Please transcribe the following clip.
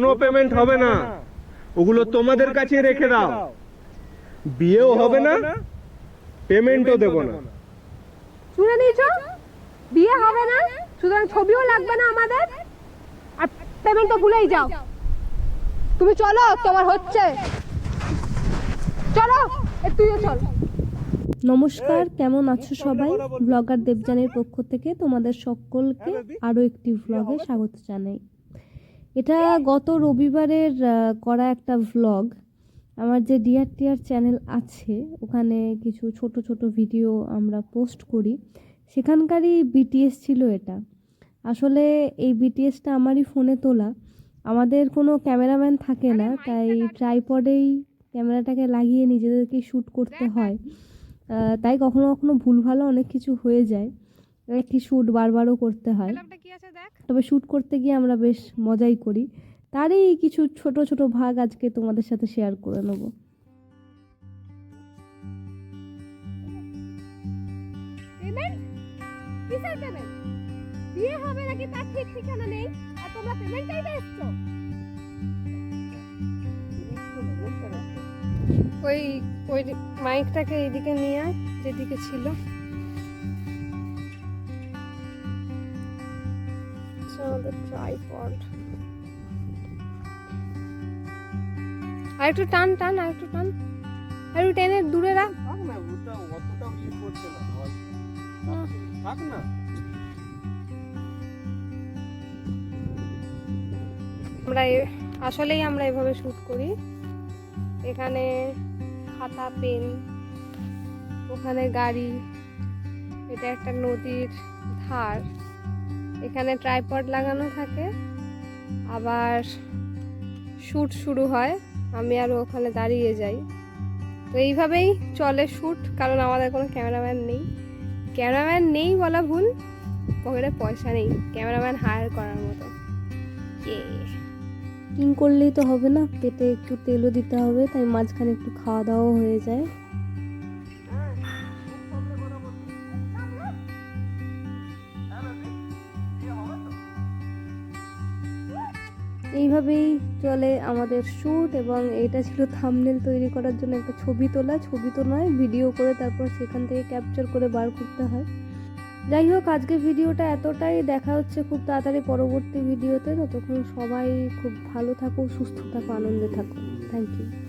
কোনো পেমেন্ট হবে না। ওগুলো তোমাদের কাছে রেখে দাও। বিয়েও হবে না পেমেন্টও দেবো না। শুনে নিয়েছ? বিয়ে হবে না সুতরাং ছবিও লাগবে না আমাদের। আর পেমেন্ট তো ভুলেই যাও। তুমি চলো তোমার হচ্ছে। চলো এ তুইও চল। নমস্কার কেমন আছো সবাই? ব্লগার দেবযানের পক্ষ থেকে তোমাদের সকলকে আরও একটি ব্লগে স্বাগত জানাই। এটা গত রবিবারের করা একটা ভ্লগ আমার যে ডিয়ার টিয়ার চ্যানেল আছে ওখানে কিছু ছোট ছোট ভিডিও আমরা পোস্ট করি। সেখানকারই বিটিএস ছিল এটা। আসলে এই বিটিএসটা আমারই ফোনে তোলা। আমাদের কোনো ক্যামেরাম্যান থাকে না তাই ট্রাইপডেই ক্যামেরাটাকে লাগিয়ে নিজেদেরকেই শ্যুট করতে হয়। তাই কখনো কখনো ভুলভালও অনেক কিছু হয়ে যায়। একটি শ্যুট বারবারও করতে হয়। তবে শ্যুট করতে গিয়ে আমরা বেশ মজাই করি। তারই কিছু ছোট ছোট ভাগ আজকে তোমাদের সাথে শেয়ার করে নেব। কিসের পেমেন্ট বিয়ে হবে নাকি তার ঠিক ঠিকানা নেই? আর তোমরা পেমেন্ট চাইতে ওই ওই মাইকটাকে এইদিকে নিয়ে আয় যেদিকে ছিল। আচ্ছা, আমাদের ট্রাইপড আর একটু টান টান আর একটু টান। আর একটু টেনে দূরে রাখ। না ওটা অতটাও ই করছে না থাক না। আমরা আসলেই আমরা এভাবে শ্যুট করি। এখানে খাতা পেন ওখানে গাড়ি এটা একটা নদীর ধার। এখানে ট্রাইপড লাগানো থাকে। আবার শ্যুট শুরু হয়। আমি আর ওখানে দাঁড়িয়ে যাই। তো এইভাবেই চলে শ্যুট কারণ আমাদের কোনো ক্যামেরাম্যান নেই। ক্যামেরাম্যান নেই বলা ভুল, পকেটে পয়সা নেই। ক্যামেরাম্যান হায়ার করার মতো। কিং করলেই তো হবে না। পেটে একটু তেলও দিতে হবে, তাই মাঝখানে একটু খাওয়া দাওয়াও হয়ে যায়। এইভাবেই চলে আমাদের শ্যুট এবং এটা ছিল থামনেল তৈরি করার জন্য একটা ছবি তোলা। ছবি তো নয় ভিডিও করে তারপর সেখান থেকে ক্যাপচার করে বার করতে হয়। যাই হোক, আজকে ভিডিওটা এতটাই। দেখা হচ্ছে খুব তাড়াতাড়ি পরবর্তী ভিডিওতে। ততক্ষণ সবাই খুব ভালো থাকো, সুস্থ থাকো, আনন্দে থাকো। Thank you